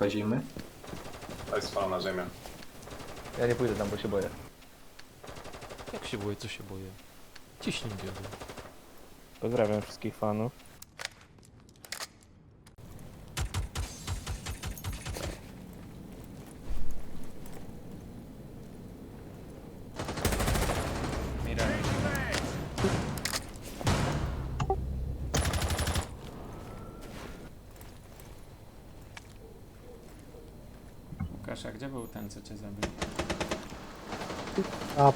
Wchodzimy. Daj spala na ziemię. Ja nie pójdę tam, bo się boję. Jak się boję, co się boję? Ciśnij biodę. Pozdrawiam wszystkich fanów. Łukasz, a gdzie był ten, co cię zabił? A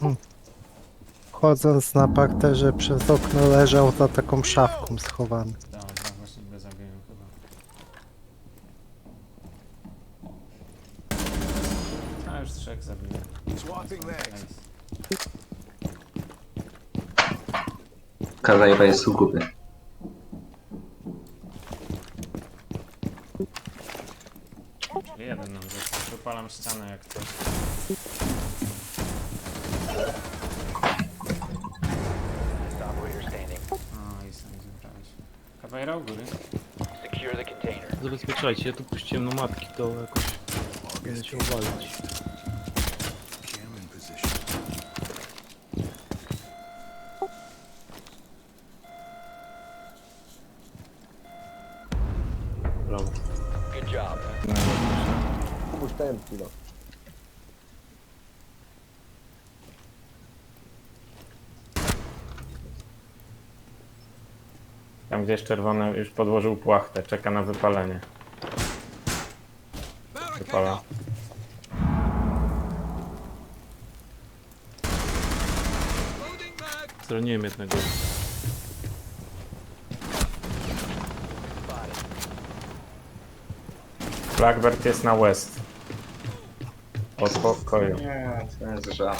hmm. chodząc na parterze przez okno leżał za taką szafką schowany. Dobra, właśnie go zabiłem chyba. A już trzech zabiłem. Nice. Kazajba jest u góry. Jeden nam Wypalam ścianę jak coś. O, i sam. Kawajra u góry. Zabezpieczajcie, ja tu puściłem no matki, to jakoś będę się uwalić. Puszczałem kilo. Tam gdzieś czerwony już podłożył płachtę, czeka na wypalenie. Wypala. Zraniłem jednego. Blackbird jest na west. Od pokoju. Nie, to jest żal.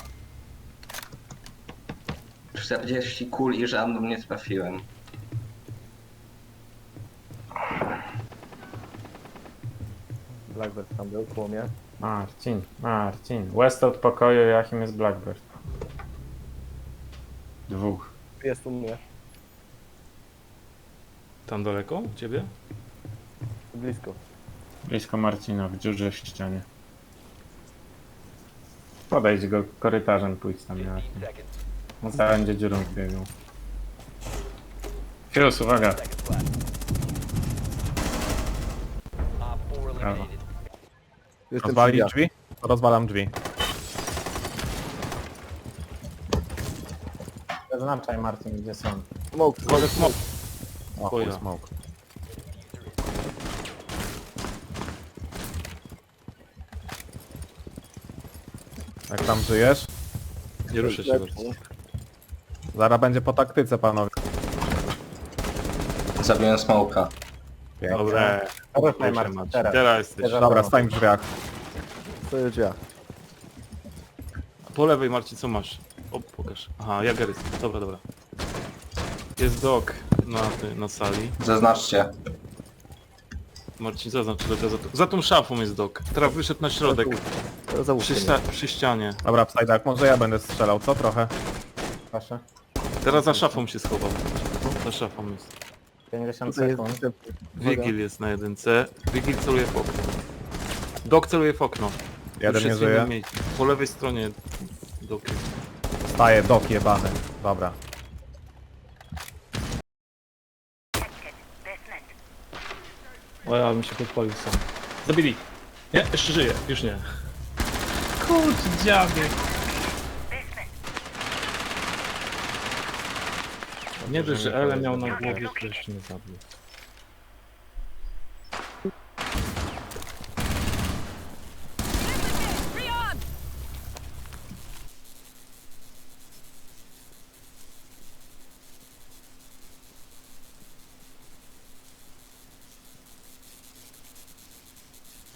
40 kul i żadną nie trafiłem. Blackbird tam był, koło mnie. Marcin, Marcin. West od pokoju, jakim jest Blackbird? Dwóch. Jest u mnie. Tam daleko? U ciebie? Blisko. Blisko Marcina, w dziurze w ścianie. Podejdź go korytarzem, pójdź tam na On zaraz będzie dziurą biegł. Fius, uwaga. Brawo. Jestem przy Rozwalić drzwiach. drzwi? Rozwalam drzwi. Zaznaczaj Marcin, gdzie są. Smoke, smoke, smoke. O, chuj, smoke. Jak tam żyjesz? Nie ruszę się bardzo. Zaraz będzie po taktyce, panowie. Zabiłem smoka. Pięknie. Dobra. Ruszaj, Marcin, teraz. Teraz jesteś. Teraz. Dobra, stań w drzwiach. Stoję w drzwiach. Po lewej Marcin, co masz? O, pokaż. Aha, Jagerys. Dobra, dobra. Jest dog na, ty- na sali. Zaznaczcie. Marcin, zaznacz drogę za, to- za tą szafą jest dog. Teraz wyszedł na środek. To Przy, przy ścianie. Dobra, Psajdak, może ja będę strzelał, co trochę? Proszę. Teraz za szafą się schował. Za szafą jest. 50 Tutaj jest sekund. jest na jedynce. Wigil celuje w okno. Dog celuje w okno. Jeden Już nie jest w innym żyje. miejscu. Po lewej stronie jest. Staje, dok jebany. Dobra. O ja bym się podpalił sam. Zabili. Nie, jeszcze żyje. Już nie. Kurczę, dziadzie. Nie dość, że Ele miał na głowie, to jeszcze nie zabił.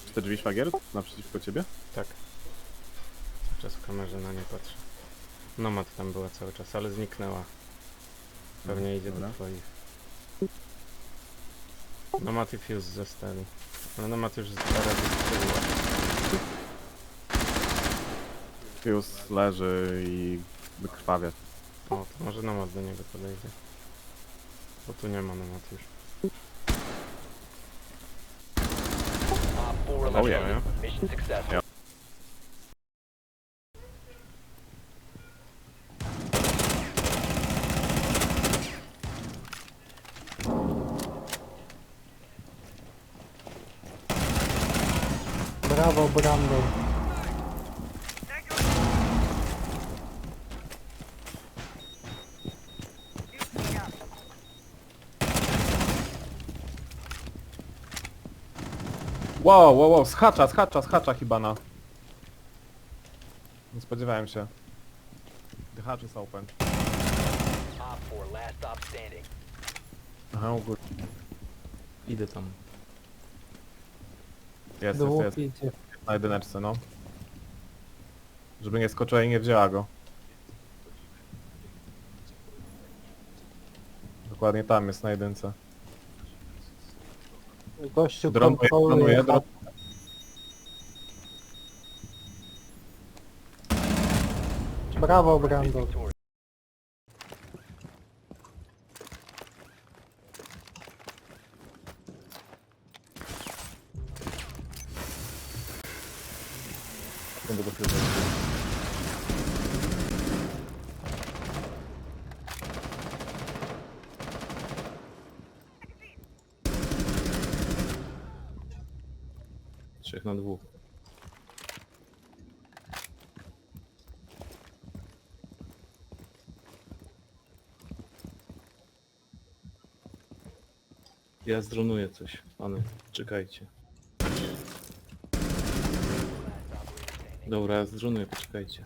Czy te drzwi szwagier? Naprzeciwko ciebie? Tak. Cały czas w kamerze na nie patrzę. Nomad tam była cały czas, ale zniknęła. Pewnie idzie Dobra. do twoich. Nomad i Fuse zostali. Ale Nomad już dwa razy strzeliła. Fuse leży i wykrwawia. O, to może Nomad do niego podejdzie. Bo tu nie ma Nomad już. Oh yeah. Mission successful. Brawo, Brandon. Wow, wow, wow, schacza, schacza, schacza Hibana. Nie spodziewałem się. The hatch is open. Op 4, last stop standing. Aha, u góry. Idę tam. Jest, jest, Dwóch jest. idzie. Na jedyneczce, no. Żeby nie skoczyła i nie wzięła go. Dokładnie tam jest na jedynce. Gościu Dronuje, kontroluje. dronuje, dron... Brawo, Brandon. Victorious. Będę go chwytał. Trzech na dwóch. Ja zdronuję coś, pany. Czekajcie. Dobra, ja zdronuję, poczekajcie.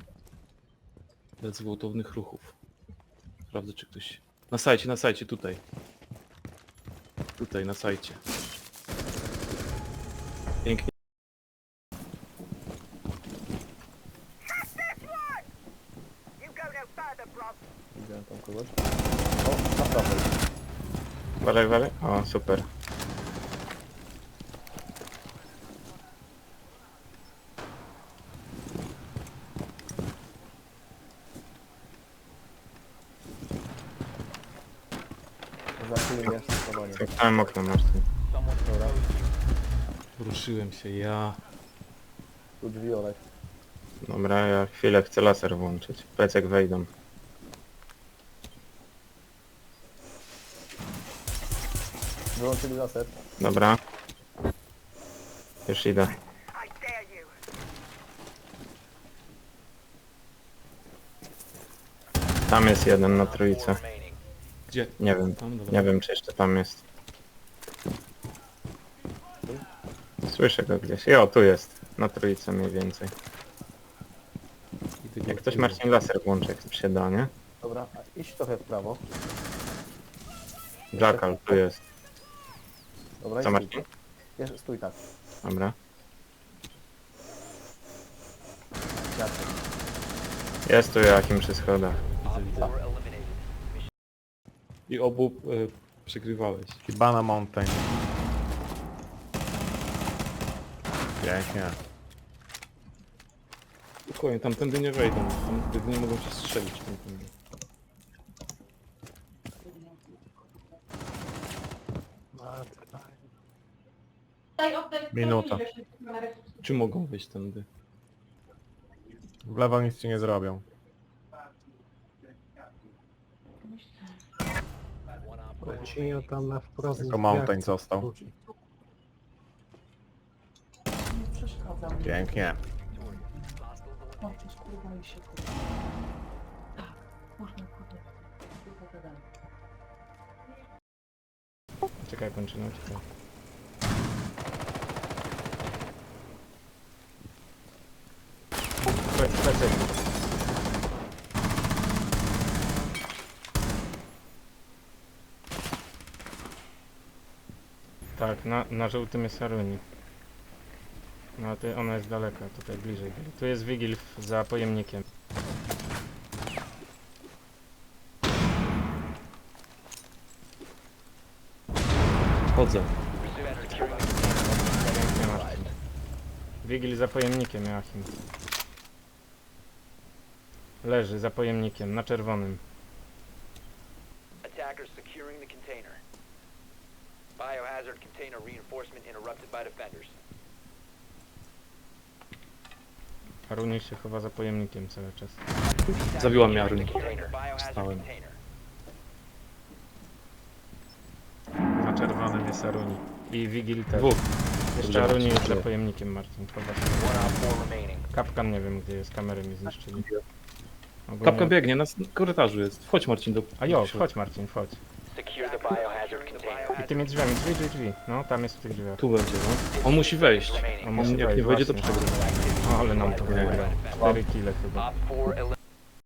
Bez gwałtownych ruchów. Sprawdzę, czy ktoś... Na sajcie, na sajcie, tutaj. Tutaj, na sajcie. Pięknie. Widziałem tam kogoś. O, na prawej. Walej, walej. O, super. Za chwilę jest schowanie. Tak. Dobra, Ruszyłem się, ja... tu drzwi Olek. Dobra, ja chwilę chcę laser włączyć. Pecek wejdą. Wyłączyli laser. Dobra. Już idę. Tam jest jeden na trójce. Gdzie? Nie wiem. Tam, dobra. Nie wiem czy jeszcze tam jest. Słyszę go gdzieś. Jo, tu jest. Na trójce mniej więcej. Jak ktoś. Marcin laser włączy, jak się da, nie? Dobra, a iść trochę w prawo. Jackal tu jest. Dobra, Co i Marcin? Jeszcze stój tak. Dobra. Jest tu Joachim przy schodach. 4 eliminated. I obu y, przykrywałeś. Hibana Mountain. Pięknie. Spokojnie, tamtędy nie wejdą. Tamtędy nie mogą się strzelić. Tamtędy. Minuta. Czy mogą wejść tędy? W lewo nic ci nie zrobią. One op Ci tam na wprost. Tylko Mountain został. Pięknie. Czekaj, kończymy, czekaj. Pe- Pecek. Tak, na, na żółtym jest Aruni. No ty, ona jest daleka, tutaj bliżej. Tu jest Wigil za pojemnikiem. Chodzę. Wigil za pojemnikiem, Joachim. Leży za pojemnikiem, na czerwonym. Attackers securing the container. Biohazard container reinforcement interrupted by defenders. Się chowa za pojemnikiem cały czas. Zabiła mnie Arun. container. Na czerwonym jest Aruni. I Vigil też. Dwóch. Jeszcze Aruni jest za pojemnikiem, Marcin. Chowa się. One op four remaining. Kapkan nie wiem gdzie jest, kamery mi zniszczyli. Ogólnie- Kapka biegnie, na s- korytarzu jest. Wchodź Marcin do... A jo, wchodź Marcin, wchodź. Secure the biohazard container. I tymi drzwiami, drzwi, drzwi, drzwi. No, tam jest w tych drzwiach. Tu będzie, no. On musi wejść. On musi jak wejść, nie wejdzie, to właśnie. przegrywa. O, ale nam to wygrał. Cztery kile chyba. Op four eliminated.